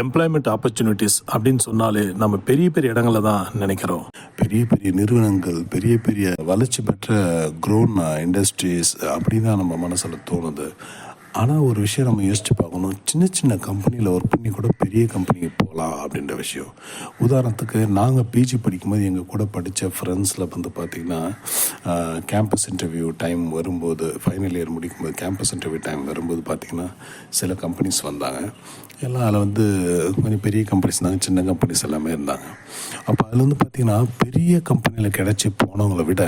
Employment opportunities அப்படின்னு சொன்னாலே நம்ம பெரிய பெரிய இடங்கள தான் நினைக்கிறோம். பெரிய பெரிய நிறுவனங்கள் பெரிய பெரிய வளர்ச்சி பெற்ற க்ரோன் இண்டஸ்ட்ரீஸ் அப்படி தான் நம்ம மனசில் தோணுது. ஆனால் ஒரு விஷயம் நம்ம யோசிச்சு பார்க்கணும். சின்ன சின்ன கம்பெனியில் ஒர்க் பண்ணி கூட பெரிய கம்பெனிக்கு போகலாம் அப்படின்ற விஷயம். உதாரணத்துக்கு நாங்கள் பிஜி படிக்கும்போது எங்கள் கூட படித்த ஃப்ரெண்ட்ஸில் வந்து பார்த்திங்கன்னா கேம்பஸ் இன்டர்வியூ டைம் வரும்போது ஃபைனல் இயர் முடிக்கும்போது கேம்பஸ் இன்டர்வியூ டைம் வரும்போது பார்த்திங்கன்னா சில கம்பெனிஸ் வந்தாங்க. எல்லாம் அதில் வந்து கொஞ்சம் பெரிய கம்பெனிஸ் இருந்தாங்க சின்ன கம்பெனிஸ் எல்லாமே இருந்தாங்க. அப்போ அதில் வந்து பார்த்திங்கன்னா பெரிய கம்பெனியில் கிடச்சி போனவங்களை விட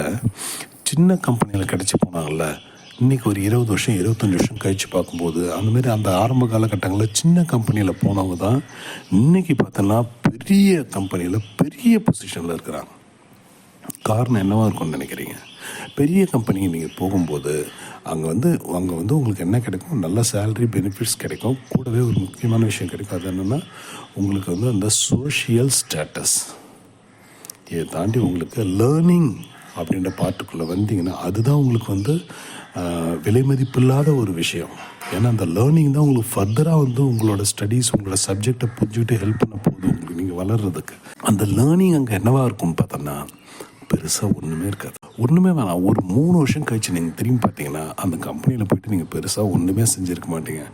சின்ன கம்பெனியில் கிடச்சி போனாங்கள்ல இன்றைக்கி ஒரு இருபது வருஷம் இருபத்தஞ்சி வருஷம் கழித்து பார்க்கும்போது அந்தமாரி அந்த ஆரம்ப காலகட்டங்களில் சின்ன கம்பெனியில் போனவங்க தான் இன்றைக்கி பார்த்தோன்னா பெரிய கம்பெனியில் பெரிய பொசிஷனில் இருக்கிறாங்க. காரணம் என்னவாக இருக்கும்னு நினைக்கிறீங்க? பெரிய கம்பெனிக்கு நீங்கள் போகும்போது அங்கே வந்து அங்கே வந்து உங்களுக்கு என்ன கிடைக்கும்? நல்ல சேலரி பெனிஃபிட்ஸ் கிடைக்கும். கூடவே ஒரு முக்கியமான விஷயம் கிடைக்கும். அது என்னென்னா உங்களுக்கு வந்து அந்த சோஷியல் ஸ்டேட்டஸ் இதை தாண்டி உங்களுக்கு லேர்னிங் அப்படின்ற பாட்டுக்குள்ளே வந்தீங்கன்னா அதுதான் உங்களுக்கு வந்து விலை மதிப்பில்லாத ஒரு விஷயம். ஏன்னா அந்த லேர்னிங் தான் உங்களுக்கு ஃபர்தராக வந்து உங்களோட ஸ்டடீஸ் உங்களோட சப்ஜெக்டை புரிஞ்சுக்கிட்டு ஹெல்ப் பண்ண போகுது உங்களுக்கு நீங்கள் வளர்கிறதுக்கு அந்த லேர்னிங் அங்கே என்னவாக இருக்கும்னு பார்த்தோன்னா பெருசாக ஒன்றுமே இருக்காது. ஒன்றுமே வேணாம். ஒரு மூணு வருஷம் கழிச்சு நீங்கள் திரும்பி பார்த்தீங்கன்னா அந்த கம்பெனியில் போயிட்டு நீங்கள் பெருசாக ஒன்றுமே செஞ்சுருக்க மாட்டீங்க.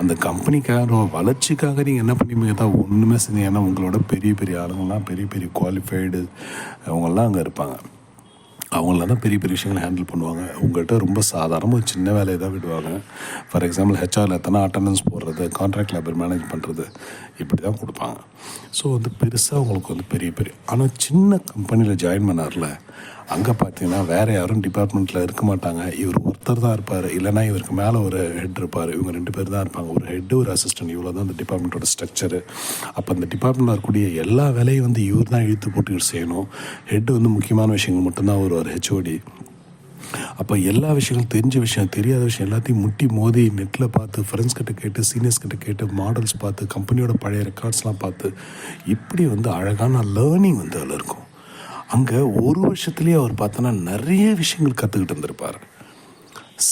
அந்த கம்பெனிக்காக வளர்ச்சிக்காக நீங்கள் என்ன பண்ணுவீங்க தான் ஒன்றுமே செஞ்சீங்க ஏன்னா உங்களோட பெரிய பெரிய ஆளுங்கள்லாம் பெரிய பெரிய குவாலிஃபைடு அவங்கெல்லாம் அங்கே இருப்பாங்க. அவங்கள தான் பெரிய பெரிய விஷயங்களை ஹேண்டில் பண்ணுவாங்க. உங்கள்கிட்ட ரொம்ப சாதாரணமாக ஒரு சின்ன வேலையை தான் விடுவாங்க. ஃபார் எக்ஸாம்பிள் ஹெச்ஆரில் எத்தனை அட்டண்டன்ஸ் போடுறது கான்ட்ராக்ட் லேபர் மேனேஜ் பண்ணுறது இப்படி தான் கொடுப்பாங்க. ஸோ வந்து பெருசாக உங்களுக்கு வந்து பெரிய பெரிய ஆனால் சின்ன கம்பெனியில் ஜாயின் பண்ணார்ல அங்கே பார்த்தீங்கன்னா வேறு யாரும் டிபார்ட்மெண்ட்டில் இருக்க மாட்டாங்க. இவர் ஒருத்தர் தான் இருப்பார். இல்லைன்னா இவருக்கு மேலே ஒரு ஹெட் இருப்பார். இவங்க ரெண்டு பேர் தான் இருப்பாங்க. ஒரு ஹெட்டு ஒரு அசிஸ்டன்ட் இவ்வளோ தான் அந்த டிபார்ட்மெண்ட்டோட ஸ்ட்ரக்சரு அப்போ அந்த டிபார்ட்மெண்ட்டில் இருக்கக்கூடிய எல்லா வேலையும் வந்து இவர் தான் இழுத்து போட்டு இவர் செய்யணும். ஹெட்டு வந்து முக்கியமான விஷயங்கள் மட்டும்தான் வருவார் ஹெச்ஓடி அப்போ எல்லா விஷயங்களும் தெரிஞ்ச விஷயம் தெரியாத விஷயம் எல்லாத்தையும் முட்டி மோதி நெட்டில் பார்த்து ஃப்ரெண்ட்ஸ் கிட்ட கேட்டு சீனியர்ஸ் கிட்ட கேட்டு மாடல்ஸ் பார்த்து கம்பெனியோட பழைய ரெக்கார்ட்ஸ்லாம் பார்த்து இப்படி வந்து அழகான லேர்னிங் வந்து அதில் இருக்கும். அங்கே ஒரு வருஷத்துலேயே அவர் பார்த்தோன்னா நிறைய விஷயங்கள் கற்றுக்கிட்டு இருந்திருப்பார்.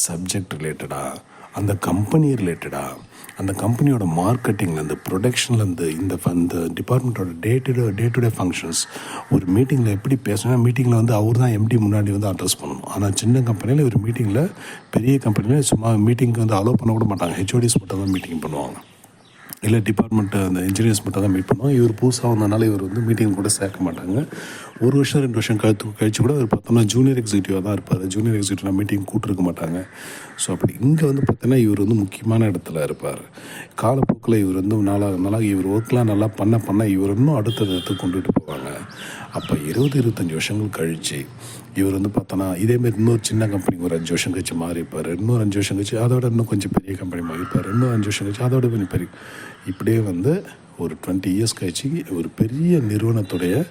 சப்ஜெக்ட் ரிலேட்டடாக அந்த கம்பெனி ரிலேட்டடாக அந்த கம்பெனியோட மார்க்கெட்டிங்லேருந்து ப்ரொடக்ஷன்லேருந்து இந்த ஃப- இந்த டிபார்ட்மெண்ட்டோட day to day day to day functions ஒரு மீட்டிங்கில் எப்படி பேசணும் மீட்டிங்கில் வந்து அவர் தான் எம்டி முன்னாடி வந்து அட்ரஸ் பண்ணணும். ஆனால் சின்ன கம்பெனியில் ஒரு மீட்டிங்கில் பெரிய கம்பெனியில் சும்மா மீட்டிங்க்கு வந்து அலோவ் பண்ண கூட மாட்டாங்க. ஹெச்ஓடிஸ் மட்டும் தான் மீட்டிங் பண்ணுவாங்க. இல்லை டிபார்ட்மெண்ட்டு அந்த இன்ஜினியர்ஸ் மட்டும் தான் மீட் பண்ணுவோம் இவர் புதுசாக வந்தனால இவர் வந்து மீட்டிங் கூட சேர்க்க மாட்டாங்க. ஒரு வருஷம் ரெண்டு வருஷம் கழித்து கழிச்சு கூட இவர் பார்த்தோம்னா ஜூனியர் எக்ஸிக்யூட்டிவாக தான் இருப்பார். ஜூனியர் எக்ஸிக்யூட்டிவ் மீட்டிங் கூட்டிருக்க மாட்டாங்க. ஸோ அப்படி இங்கே வந்து பார்த்தீங்கன்னா இவர் வந்து முக்கியமான இடத்துல இருப்பார். காலப்போக்கில் இவர் வந்து நாளாக நாளாக இவர் ஒர்க்லாம் நல்லா பண்ண பண்ண இவர் இன்னும் அடுத்த இடத்துக்கு கொண்டுட்டு போவாங்க. அப்போ இருபது இருபத்தஞ்சி வருஷங்கள் கழிச்சு இவர் வந்து பார்த்தோன்னா இதேமாரி இன்னொரு சின்ன கம்பெனிக்கு ஒரு அஞ்சு வருஷம் கழிச்சு மாறிப்பார் இன்னொரு அஞ்சு வருஷம் கழிச்சு அதோட இன்னும் கொஞ்சம் பெரிய கம்பெனி மாறிப்பார் இன்னும் அஞ்சு வருஷம் கழிச்சு அதோட கொஞ்சம் பெரிய இப்படியே வந்து ஒரு டுவெண்ட்டி இயர்ஸ் கழிச்சு ஒரு பெரிய நிறுவனத்துடைய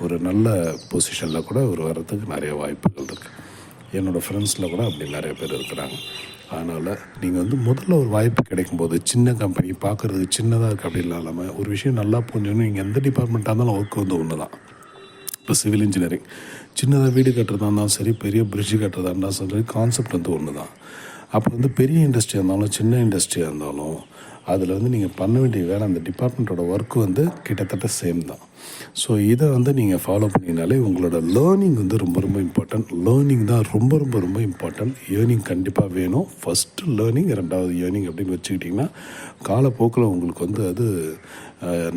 ஒரு நல்ல பொசிஷனில் கூட ஒரு வர்றதுக்கு நிறைய வாய்ப்புகள் இருக்குது என்னோடய ஃப்ரெண்ட்ஸில் கூட அப்படி நிறைய பேர் இருக்கிறாங்க. அதனால் நீங்கள் வந்து முதல்ல ஒரு வாய்ப்பு கிடைக்கும்போது சின்ன கம்பெனி பார்க்குறதுக்கு சின்னதாக இருக்குது அப்படி இல்லாமல் ஒரு விஷயம் நல்லா புரிஞ்சோன்னு நீங்கள் எந்த டிபார்ட்மெண்ட்டாக இருந்தாலும் ஒர்க் வந்து ஒன்று தான் இப்போ சிவில் இன்ஜினியரிங் சின்னதாக வீடு கட்டுறதா இருந்தாலும் சரி பெரிய பிரிட்ஜ் கட்டுறதா இருந்தாலும் சரி கான்செப்ட் வந்து ஒன்று தான் அப்போ வந்து பெரிய இண்டஸ்ட்ரியாக இருந்தாலும் சின்ன இண்டஸ்ட்ரியாக இருந்தாலும் அதில் வந்து நீங்கள் பண்ண வேண்டிய வேலை அந்த டிபார்ட்மெண்ட்டோட ஒர்க்கு வந்து கிட்டத்தட்ட சேம் தான். ஸோ இதை வந்து நீங்கள் ஃபாலோ பண்ணிங்கனாலே உங்களோட லேர்னிங் வந்து ரொம்ப ரொம்ப இம்பார்ட்டன்ட் லேர்னிங் தான் ரொம்ப ரொம்ப ரொம்ப இம்பார்ட்டன்ட் ஏர்னிங் கண்டிப்பாக வேணும். ஃபஸ்ட்டு லேர்னிங் ரெண்டாவது ஏர்னிங் அப்படின்னு வச்சுக்கிட்டிங்கன்னா காலப்போக்கில் உங்களுக்கு வந்து அது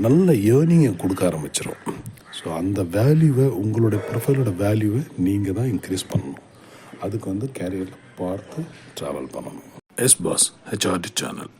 நல்ல ஏர்னிங்கை கொடுக்க ஆரம்பிச்சிடும் ஸோ அந்த வேல்யூவை உங்களுடைய ப்ரொஃபைலோட வேல்யூவை நீங்கள் தான் இன்க்ரீஸ் பண்ணணும். அதுக்கு வந்து கேரியரில் பார்த்து ட்ராவல் பண்ணணும். S pass HRD channel